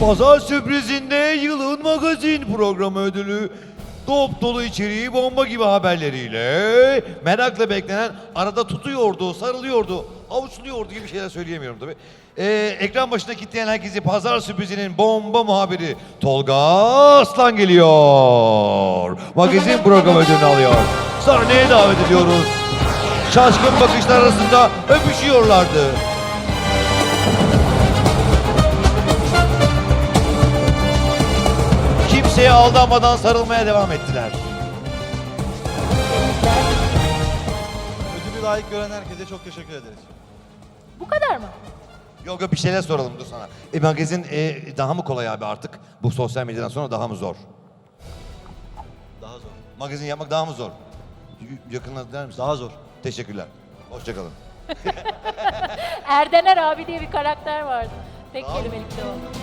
Pazar sürprizinde yılın magazin programı ödülü. Dop dolu içeriği bomba gibi haberleriyle merakla beklenen arada tutuyordu, sarılıyordu, avuçluyordu gibi şeyler söyleyemiyorum tabii. Ee, ekran başına kilitleyen herkesi pazar sürprizinin bomba muhabiri Tolga Aslan geliyor. Magazin programı ödülünü alıyor. Sahneye davet ediyoruz. Şaşkın bakışlar arasında öpüşüyorlardı. Kimseye aldanmadan sarılmaya devam ettiler. Ödülü layık gören herkese çok teşekkür ederiz. Bu kadar mı? Yok yok bir şeyler soralım dur sana. E, magazin e, daha mı kolay abi artık? Bu sosyal medyadan sonra daha mı zor? Daha zor. Magazin yapmak daha mı zor? Y- Yakınına der misin? Daha zor. Teşekkürler. Hoşçakalın. Erdener abi diye bir karakter vardı. Tek kelimelikti o.